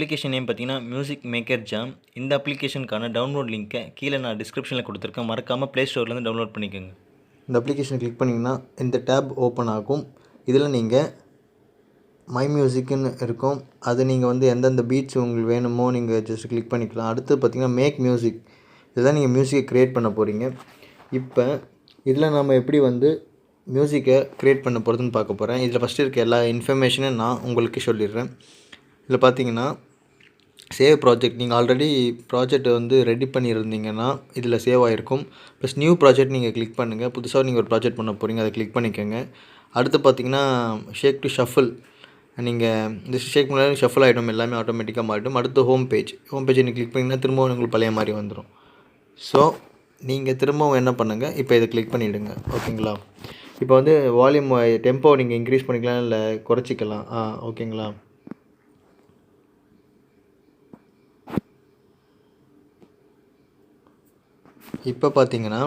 Application name பார்த்தீங்கன்னா music maker jam இந்த அப்ளிகேஷனுக்கான டவுன்லோட் லிங்க்கை கீழே நான் டிஸ்கிரிப்ஷனில் கொடுத்துருக்கேன். மறக்காமல் ப்ளே ஸ்டோர்லேருந்து டவுன்லோட் பண்ணிக்கோங்க. இந்த அப்ளிகேஷனை கிளிக் பண்ணிங்கன்னா இந்த டேப் ஓப்பன் ஆகும். இதில் நீங்கள் மை மியூசிக்னு இருக்கும். அது நீங்கள் வந்து எந்தெந்த பீட்ஸ் உங்களுக்கு வேணுமோ நீங்கள் ஜஸ்ட் கிளிக் பண்ணிக்கலாம். அடுத்து பார்த்தீங்கன்னா மேக் மியூசிக் இதுதான் நீங்கள் மியூசிக்கை க்ரியேட் பண்ண போகிறீங்க இப்போ இதில் நம்ம எப்படி வந்து மியூசிக்கை க்ரியேட் பண்ண போகிறதுன்னு பார்க்க போகிறேன் இதில் ஃபஸ்ட்டு இருக்க எல்லா இன்ஃபர்மேஷனும் நான் உங்களுக்கு சொல்லிடுறேன். இதில் பார்த்தீங்கன்னா சேவ் ப்ராஜெக்ட் நீங்கள் ஆல்ரெடி ப்ராஜெக்ட் வந்து ரெடி பண்ணியிருந்தீங்கன்னா இதில் சேவ் ஆகிருக்கும் ப்ளஸ் நியூ ப்ராஜெக்ட் நீங்கள் கிளிக் பண்ணுங்கள் புதுசாக நீங்கள் ஒரு ப்ராஜெக்ட் பண்ண போகிறீங்க அதை கிளிக் பண்ணிக்கோங்க. அடுத்து பார்த்தீங்கன்னா ஷேக் டு ஷஃபிள் நீங்கள் இந்த ஷேக் பண்ணாலும் ஷஃபிள் ஆகிடும் எல்லாமே ஆட்டோமேட்டிக்காக மாறிடும். அடுத்து ஹோம் பேஜ் ஹோம் பேஜ் நீங்கள் கிளிக் பண்ணிங்கன்னா திரும்பவும் உங்களுக்கு பழைய மாதிரி வந்துடும் ஸோ நீங்கள் திரும்பவும் என்ன பண்ணுங்கள் இப்போ இதை கிளிக் பண்ணிவிடுங்க ஓகேங்களா இப்போ வந்து வால்யூம் டெம்போ நீங்கள் இன்க்ரீஸ் பண்ணிக்கலாம் இல்லை குறைச்சிக்கலாம்? ஆ ஓகேங்களா இப்போ பார்த்தீங்கன்னா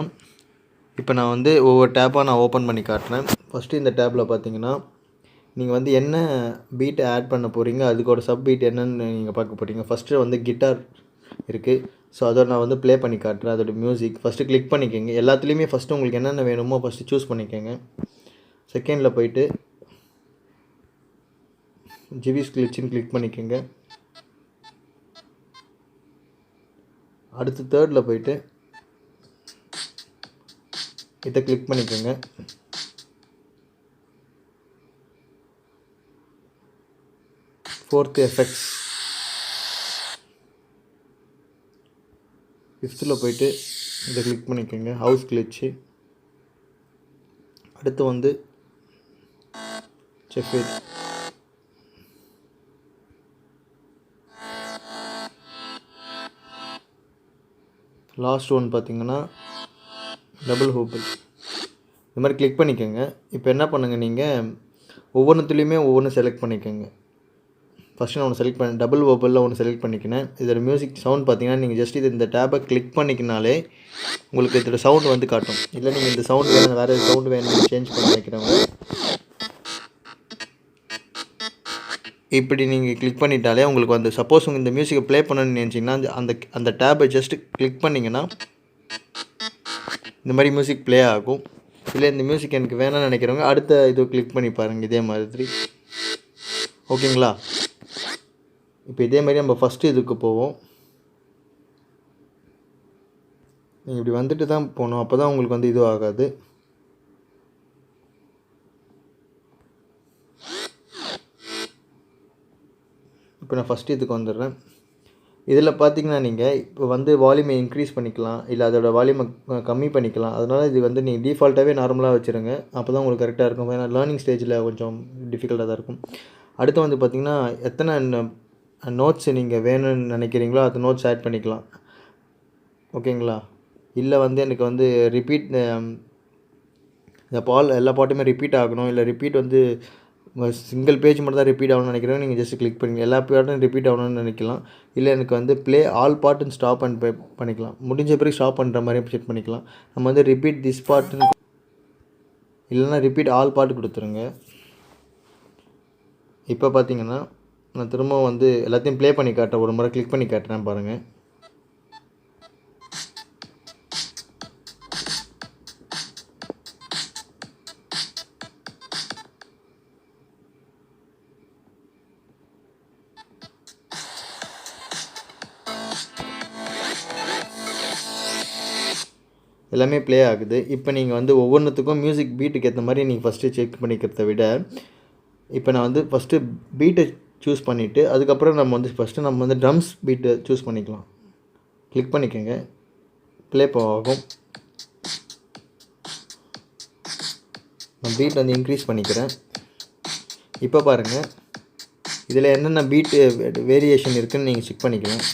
இப்போ நான் வந்து ஒவ்வொரு டேப்பாக நான் ஓப்பன் பண்ணி காட்டுறேன். ஃபஸ்ட்டு இந்த டேப்பில் பார்த்தீங்கன்னா நீங்கள் வந்து என்ன பீட்டை ஆட் பண்ண போகிறீங்க அதுக்கோட சப் பீட் என்னன்னு நீங்கள் பார்க்க போகிறீங்க ஃபஸ்ட்டு வந்து கிட்டார் இருக்குது ஸோ அதோட நான் வந்து ப்ளே பண்ணி காட்டுறேன். அதோட மியூசிக் ஃபஸ்ட்டு கிளிக் பண்ணிக்கோங்க. எல்லாத்துலேயுமே ஃபஸ்ட்டு உங்களுக்கு என்னென்ன வேணுமோ ஃபஸ்ட்டு சூஸ் பண்ணிக்கோங்க. செகண்டில் போயிட்டு ஜிபிஸ் கிளிச்சின்னு கிளிக் பண்ணிக்கோங்க. அடுத்து தேர்டில் போயிட்டு இதை கிளிக் பண்ணிக்கோங்க. ஃபோர்த்து எஃபெக்ட்ஸ் ஃபிஃப்த்தில் போயிட்டு இதை கிளிக் பண்ணிக்கோங்க. ஹவுஸ் கிளிச்சு அடுத்து வந்து செஃபேட் லாஸ்ட் ஒன் பார்த்தீங்கன்னா டபுள் ஹூப்பிள் இந்த மாதிரி கிளிக் பண்ணிக்கோங்க. இப்போ என்ன பண்ணுங்கள் நீங்கள் ஒவ்வொன்றுத்துலேயுமே ஒவ்வொன்று செலக்ட் பண்ணிக்கோங்க. ஃபஸ்ட்டு நான் ஒன்று செலக்ட் பண்ண டபுள் ஓப்பலில் ஒன்று செலக்ட் பண்ணிக்கினேன். இதோட மியூசிக் சவுண்ட் பார்த்தீங்கன்னா நீங்கள் ஜஸ்ட் இது இந்த டேப்பை கிளிக் பண்ணிக்கினாலே உங்களுக்கு இதோட சவுண்ட் வந்து காட்டும். இல்லை நீங்கள் இந்த சவுண்ட் வேணும் வேறு சவுண்ட் வேணும் சேஞ்ச் பண்ணி வைக்கிறவங்க. இப்படி நீங்கள் கிளிக் பண்ணிட்டாலே உங்களுக்கு வந்து சப்போஸ் உங்கள் இந்த மியூசிக்கை ப்ளே பண்ணணும்னு நினச்சிங்கன்னா அந்த- அந்த அந்த டேப்பை ஜஸ்ட் கிளிக் பண்ணிங்கன்னா இந்த மாதிரி மியூசிக் ப்ளே ஆகும். இல்லை இந்த மியூசிக் எனக்கு வேணாம்னு நினைக்கிறவங்க அடுத்த இது கிளிக் பண்ணி பாருங்கள் இதே மாதிரி. ஓகேங்களா இப்போ இதே மாதிரி நம்ம ஃபஸ்ட்டு இதுக்கு போவோம். நீங்கள் இப்படி வந்துட்டு தான் போகணும். அப்போ தான் உங்களுக்கு வந்து இதுவும் ஆகாது. இப்போ நான் ஃபஸ்ட்டு இதுக்கு வந்துடுறேன். இதில் பார்த்தீங்கன்னா நீங்கள் இப்போ வந்து வால்யூமை இன்க்ரீஸ் பண்ணிக்கலாம் இல்லை அதோட வால்யூமை கம்மி பண்ணிக்கலாம். அதனால் இது வந்து நீங்கள் டிஃபால்ட்டாகவே நார்மலாக வச்சுருங்க. அப்போ தான் உங்களுக்கு கரெக்டாக இருக்கும். ஏன்னா லேர்னிங் ஸ்டேஜில் கொஞ்சம் டிஃபிகல்ட்டாக தான் இருக்கும். அடுத்து வந்து பார்த்திங்கன்னா எத்தனை நோட்ஸ் நீங்கள் வேணும்னு நினைக்கிறீங்களோ அந்த நோட்ஸ் ஆட் பண்ணிக்கலாம். ஓகேங்களா? இல்லை வந்து எனக்கு வந்து ரிப்பீட் இந்த பால் எல்லா பாட்டுமே ரிப்பீட் ஆகணும். இல்லை ரிப்பீட் வந்து சிங்கிள் பேஜ் மட்டும் தான் ரிப்பீட் ஆகணும்னு நினைக்கிறேன். நீங்கள் ஜஸ்ட் கிளிக் பண்ணி எல்லா பாட்டும் ரிப்பீட் ஆகணும்னு நினைக்கலாம். இல்லை எனக்கு வந்து ப்ளே ஆல் பாட்டுன்னு ஸ்டாப் அண்ட் பே பண்ணிக்கலாம். முடிஞ்ச பிறகு ஸ்டாப் பண்ணுற மாதிரி செட் பண்ணிக்கலாம். நம்ம வந்து ரிப்பீட் திஸ் பாட்டுன்னு இல்லைன்னா ரிப்பீட் ஆல் பாட்டு கொடுத்துருங்க. இப்போ பார்த்தீங்கன்னா நான் திரும்ப வந்து எல்லாத்தையும் ப்ளே பண்ணி காட்டுறேன் ஒரு முறை கிளிக் பண்ணி காட்டுறேன் பாருங்கள் எல்லாமே ப்ளே ஆகுது. இப்போ நீங்கள் வந்து ஒவ்வொன்றுத்துக்கும் மியூசிக் பீட்டுக்கு ஏற்ற மாதிரி நீங்கள் ஃபஸ்ட்டு செக் பண்ணிக்கிறத விட இப்போ நான் வந்து ஃபஸ்ட்டு பீட்டை சூஸ் பண்ணிவிட்டு அதுக்கப்புறம் நம்ம வந்து ஃபஸ்ட்டு நம்ம வந்து ட்ரம்ஸ் பீட்டை சூஸ் பண்ணிக்கலாம். கிளிக் பண்ணிக்கோங்க. ப்ளே ஆகும். நான் பீட் வந்து இன்க்ரீஸ் பண்ணிக்கிறேன். இப்போ பாருங்கள் இதில் என்னென்ன பீட்டு வேரியேஷன் இருக்குதுன்னு நீங்கள் செக் பண்ணிக்கலாம்.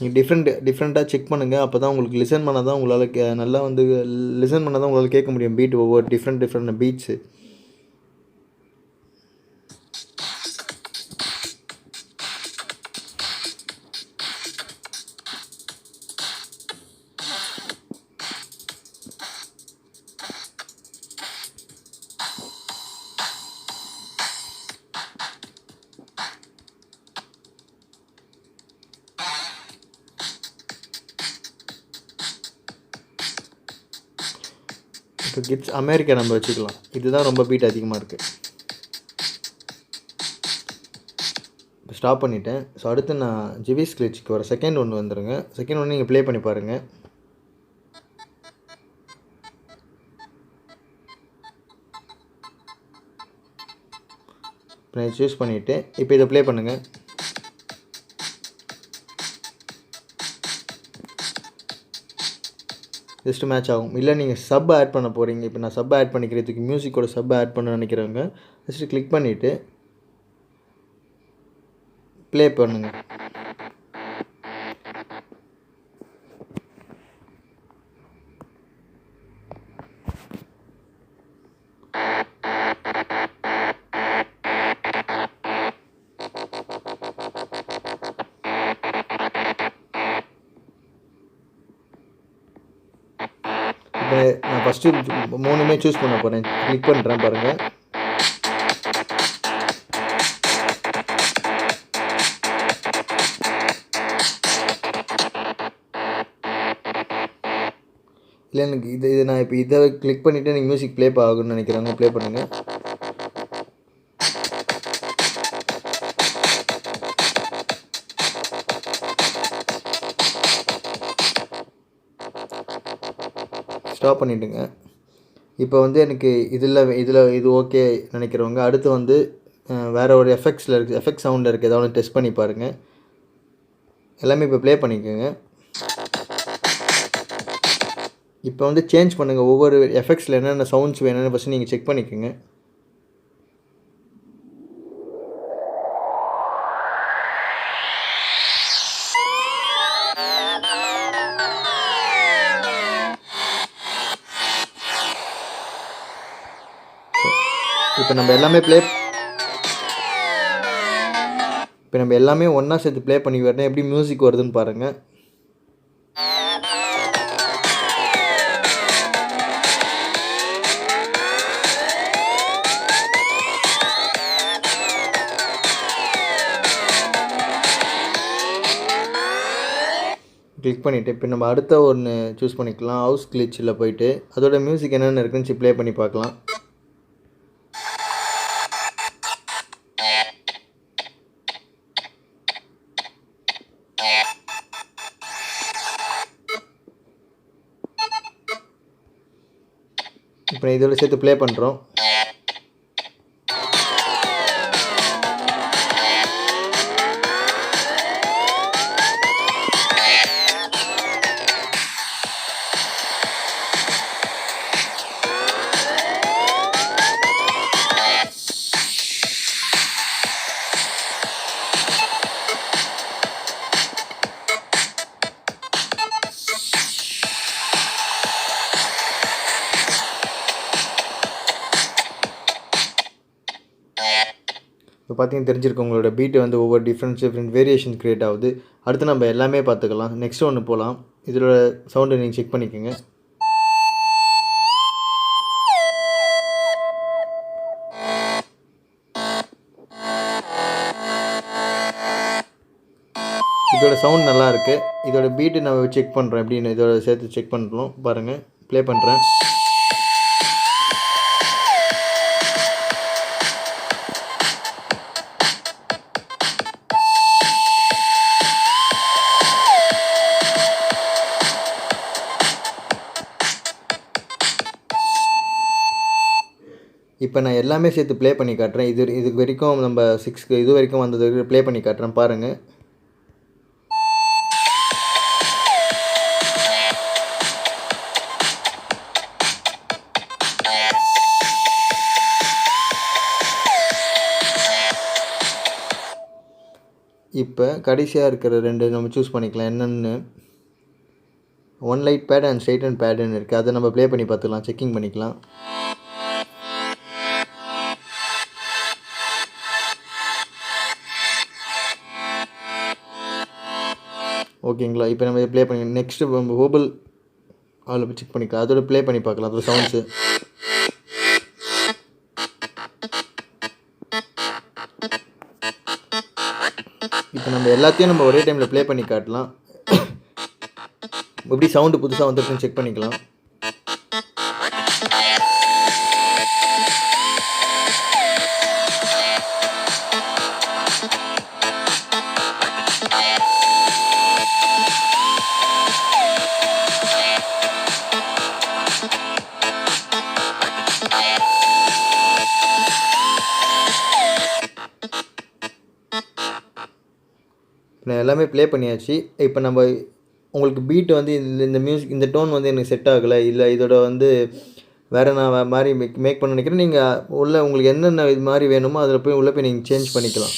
நீங்கள் டிஃப்ரெண்ட் டிஃப்ரெண்ட்டாக செக் பண்ணுங்கள் அப்போ தான் உங்களுக்கு லிசன் பண்ணால் தான் உங்களால் கே- நல்லா வந்து லிசன் பண்ணால் தான் உங்களால் கேட்க முடியும். பீட் ஒவ்வொரு different different beats so kids America நம்ம வச்சுக்கலாம். இதுதான் ரொம்ப பீட் அதிகமாக இருக்குது இப்போ ஸ்டாப் பண்ணிட்டேன். ஸோ அடுத்து நான் ஜிவிஸ் கிளிச்சுக்கு வர செகண்ட் ஒன்று வந்துடுங்க செகண்ட் ஒன்று நீங்கள் ப்ளே பண்ணி பாருங்கள் இப்போ நான் சூஸ் பண்ணிவிட்டு இப்போ இதை ப்ளே பண்ணுங்கள் ஜஸ்ட் மேட்ச் ஆகும். இல்லை நீங்கள் சப் ஆட் பண்ண போகிறீங்க இப்போ நான் சப் ஆட் பண்ணிக்கிறதுக்கு மியூசிக்கோட சப் ஆட் பண்ண நினைக்கிறவங்க ஜஸ்ட்டு கிளிக் பண்ணிவிட்டு ப்ளே பண்ணுங்கள் இப்போ நான் ஃபஸ்ட்டு மூணுமே சூஸ் பண்ண போகிறேன் கிளிக் பண்ணுறேன் பாருங்கள் இல்லை எனக்கு இது இது நான் இப்போ இதை கிளிக் பண்ணிவிட்டு எனக்கு மியூசிக் ப்ளே ஆகணும்னு நினைக்கிறாங்க. ப்ளே பண்ணுங்கள் ஸ்டாப் பண்ணிவிடுங்க இப்போ வந்து எனக்கு இதில் இதில் இது ஓகே நினைக்கிறவங்க அடுத்து வந்து வேறு ஒரு எஃபெக்ட்ஸில் இருக்குது எஃபெக்ட் சவுண்டில் இருக்குது ஏதாவது டெஸ்ட் பண்ணி பாருங்கள் எல்லாமே இப்போ ப்ளே பண்ணிக்கோங்க. இப்போ வந்து சேஞ்ச் பண்ணுங்கள் ஒவ்வொரு எஃபெக்ட்ஸில் என்னென்ன சவுண்ட்ஸ் வேணும்னு ஃபஸ்ட்டு நீங்கள் செக் பண்ணிக்கோங்க. எல்லாமே ப்ளே இப்போ நம்ம எல்லாமே ஒன்றா சேர்த்து ப்ளே பண்ணி வரணும். எப்படி மியூசிக் வருதுன்னு பாருங்கள் கிளிக் பண்ணிவிட்டு இப்போ நம்ம அடுத்த ஒன்று சூஸ் பண்ணிக்கலாம். ஹவுஸ் கிளிச்சில் போயிட்டு அதோட மியூசிக் என்னென்ன இருக்குன்னு ப்ளே பண்ணி பார்க்கலாம். இப்போ இதோட சேர்த்து ப்ளே பண்ணுறோம் இப்போ பார்த்தீங்கன்னா தெரிஞ்சிருக்கும் உங்களோட பீட்டு வந்து ஒவ்வொரு டிஃப்ரெண்ட்ஸ் டிஃப்ரெண்ட் வேரியேஷன் க்ரியேட் ஆகுது. அடுத்து நம்ம எல்லாமே பார்த்துக்கலாம். நெக்ஸ்ட் ஒன்று போகலாம் இதோட சவுண்டு நீங்கள் செக் பண்ணிக்கோங்க. இதோட சவுண்ட் நல்லா இருக்குது இதோட பீட்டு நம்ம செக் பண்ணுறோம் எப்படின்னு. இதோட சேர்த்து செக் பண்ணுறோம் பாருங்கள் ப்ளே பண்ணுறேன் இப்போ நான் எல்லாமே சேர்த்து ப்ளே பண்ணி காட்டுறேன். இது இது வரைக்கும் நம்ம சிக்ஸ்க்கு இது வரைக்கும் வந்தது ப்ளே பண்ணி காட்டுறேன். பாருங்கள் இப்போ கடைசியாக இருக்கிற ரெண்டு நம்ம சூஸ் பண்ணிக்கலாம். என்னென்னு? One light pad and straight and பேடுன்னு இருக்குது அதை நம்ம ப்ளே பண்ணி பார்த்துக்கலாம். செக்கிங் பண்ணிக்கலாம். ஓகேங்களா? இப்போ நம்ம ப்ளே பண்ணி நெக்ஸ்ட்டு நம்ம ஹோபல் அதில் செக் பண்ணிக்கலாம். அதோட ப்ளே பண்ணி பார்க்கலாம் அதோட சவுண்ட்ஸு இப்போ நம்ம எல்லாத்தையும் நம்ம ஒரே டைமில் ப்ளே பண்ணி காட்டலாம். எப்படி சவுண்டு புதுசாக வந்துருக்குன்னு செக் பண்ணிக்கலாம். எல்லாமே ப்ளே பண்ணியாச்சு. இப்போ நம்ம உங்களுக்கு பீட் வந்து இந்த இந்த மியூசிக் இந்த டோன் வந்து எனக்கு செட் ஆகலை. இல்லை இதோட வந்து வேறு நான் மாதிரி மேக் மேக் பண்ண நினைக்கிறேன். நீங்கள் உள்ளே உங்களுக்கு என்னென்ன இது மாதிரி வேணுமோ அதில் போய் உள்ளே போய் நீங்கள் சேஞ்ச் பண்ணிக்கலாம்.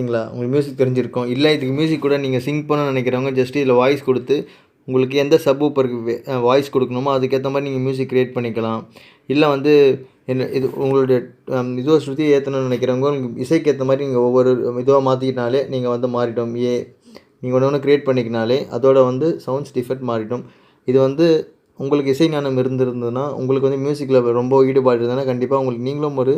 பார்த்தீங்களா உங்களுக்கு மியூசிக் தெரிஞ்சிருக்கும். இல்லை இதுக்கு மியூசிக் கூட நீங்கள் சிங் பண்ண நினைக்கிறவங்க ஜஸ்ட் இதில் வாய்ஸ் கொடுத்து உங்களுக்கு எந்த சப் ஊப்பருக்கு வாய்ஸ் கொடுக்கணுமோ அதுக்கேற்ற மாதிரி நீங்கள் மியூசிக் க்ரியேட் பண்ணிக்கலாம். இல்லை வந்து என்ன இது உங்களுடைய இதுவை சுற்றி ஏற்றணும்னு நினைக்கிறவங்க உங்களுக்கு இசைக்கு ஏற்ற மாதிரி நீங்கள் ஒவ்வொரு இதுவாக மாற்றிக்கிட்டாலே நீங்கள் வந்து மாறிடும். ஏ நீங்கள் ஒன்று ஒன்று க்ரியேட் பண்ணிக்கினாலே அதோட வந்து சவுண்ட்ஸ் டிஃபெக்ட் மாறிடும். இது வந்து உங்களுக்கு இசை ஞானம் இருந்திருந்ததுன்னா உங்களுக்கு வந்து மியூசிக்கில் ரொம்ப ஈடுபாடு இருந்ததுன்னா கண்டிப்பாக உங்களுக்கு நீங்களும் ஒரு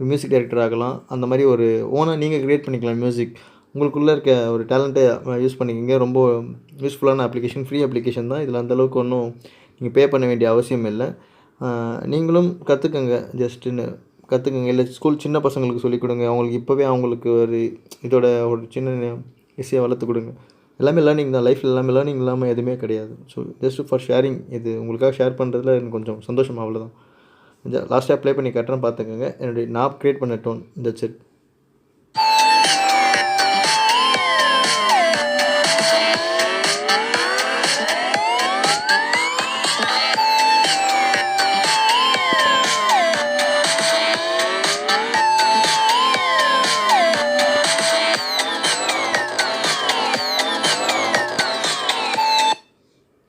மியூசிக் டைரக்டர் ஆகலாம். அந்த மாதிரி ஒரு ஓனாக நீங்கள் க்ரியேட் பண்ணிக்கலாம் மியூசிக் உங்களுக்குள்ளே இருக்க ஒரு டேலண்ட்டை யூஸ் பண்ணிக்கிங்க. ரொம்ப யூஸ்ஃபுல்லான அப்ளிகேஷன் ஃப்ரீ அப்ளிகேஷன் தான். இதில் அந்தளவுக்கு ஒன்றும் நீங்கள் பே பண்ண வேண்டிய அவசியம் இல்லை. நீங்களும் கற்றுக்கங்க ஜஸ்ட்டுன்னு கற்றுக்குங்க இல்லை ஸ்கூல் சின்ன பசங்களுக்கு சொல்லிக் கொடுங்க. அவங்களுக்கு இப்போவே அவங்களுக்கு ஒரு இதோட ஒரு சின்ன இசையை வளர்த்து கொடுங்க. எல்லாமே லேர்னிங் தான். லைஃப்பில் எல்லாமே லேர்னிங் இல்லாமல் எதுவுமே கிடையாது. ஸோ ஜஸ்ட் ஃபார் ஷேரிங் இது. உங்களுக்காக ஷேர் பண்ணுறதுல எனக்கு கொஞ்சம் சந்தோஷம். அவ்வளோதான் இந்த லாஸ்ட்டாக ப்ளே பண்ணி கட்டுறேன் பார்த்துக்கோங்க. என்னுடைய நான் க்ரியேட் பண்ண டோன் இந்த செட்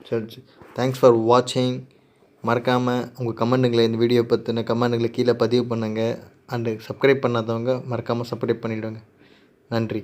சரி தேங்க்ஸ் ஃபார் வாட்சிங் மறக்காமல் உங்கள் கமெண்ட்டுங்களை இந்த வீடியோ பற்றின கமெண்ட்டுங்களை கீழே பதிவு பண்ணுங்கள் அண்டு சப்ஸ்கிரைப் பண்ணாதவங்க மறக்காமல் சப்ஸ்கிரைப் பண்ணிவிடுங்க நன்றி.